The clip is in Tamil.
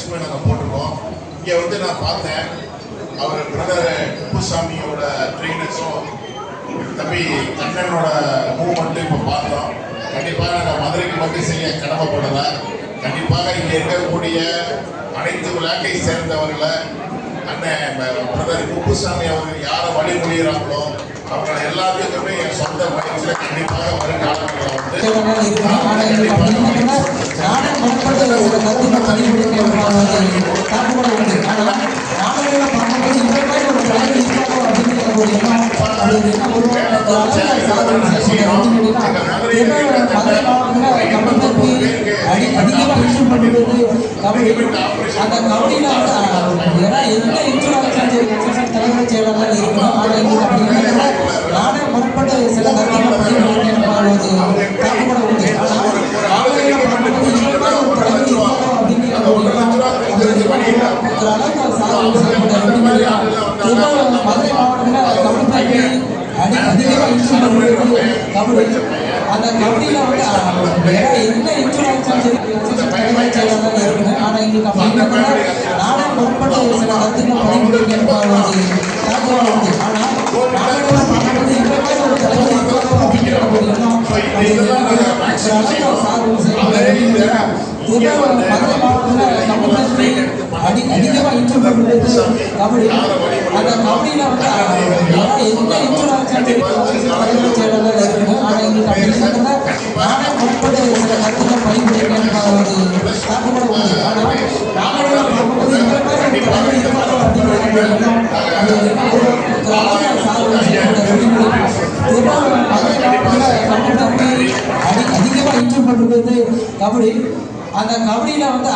ட்ரெயினர்ஸுமே நாங்கள் போட்டிருக்கோம் இங்கே வந்து நான் பார்த்தேன் அவர் பிரதர் குப்புசாமியோட ட்ரெயினர்ஸும் தம்பி கண்ணனோட மூவ்மெண்ட்டும் இப்போ பார்த்தோம் கண்டிப்பாக நாங்கள் மதுரைக்கு மட்டும் செய்ய கடமைப்படலை கண்டிப்பாக இங்கே இருக்கக்கூடிய அனைத்து விளையாட்டை சேர்ந்தவர்களை அண்ணன் பிரதர் குப்புசாமி அவர்கள் யாரை வழிமொழிகிறாங்களோ அவங்களை எல்லாத்துக்குமே என் சொந்த வயசில் கண்டிப்பாக வருங்காலங்களில் வந்து நானே உண்டு பார்க்கும்போது இந்த மாதிரி ஒரு அப்படிங்கிற ஒரு எண்ணம் என்ன மதுரை மாவட்டத்தில் அடி பண்ணுறது கபடி அந்த கபடியில் ஏன்னா என்ன இன்சூரன்ஸ் எக்ஸசைஸ் தலைமை செயலாளர் இருக்கணும் ஆனால் இங்கே அப்படி இல்லை நானே முற்பட்ட சில கருத்துக்களை பதிவு பண்ணுறது சாப்பிட உண்டு ஆனால் நாமளே பார்க்கும்போது இந்த மாதிரி ஒரு தலைவர் இருக்காங்க அப்படிங்கிற ஒரு எண்ணம் அது உருவாக்குறதுனால சாதாரண மதுரை மாவட்டத்தில் அந்த வந்து வேற எந்த இன்சூரன்ஸ் சரி ஆனால் எங்களுக்கு அப்படி இல்லைன்னா சில ஆனால் இந்த ஒரு தலைவர் இருக்காங்க அப்படிங்கிற ஒரு எண்ணம் அது அளவுக்கு சார்பு செயல்படுறது மதுரை மாவட்டத்தில் கபடி அடி அதிகமாக இன்சூர் பண்ணுறது கபடி அந்த கபடியில் வந்து எந்த இன்சூரன்ஸ் தலைமை செயலாளர் ஆனால் எங்களுக்கு அப்படி நானே சில கருத்துக்கள் உண்டு ஆனால் பார்க்கும்போது இந்த மாதிரி தலைவர் ஒரு அது அளவுக்கு சார்பு அதிகமாக இன்சூர் பண்ணுறது கபடி அந்த கபடியில் வந்து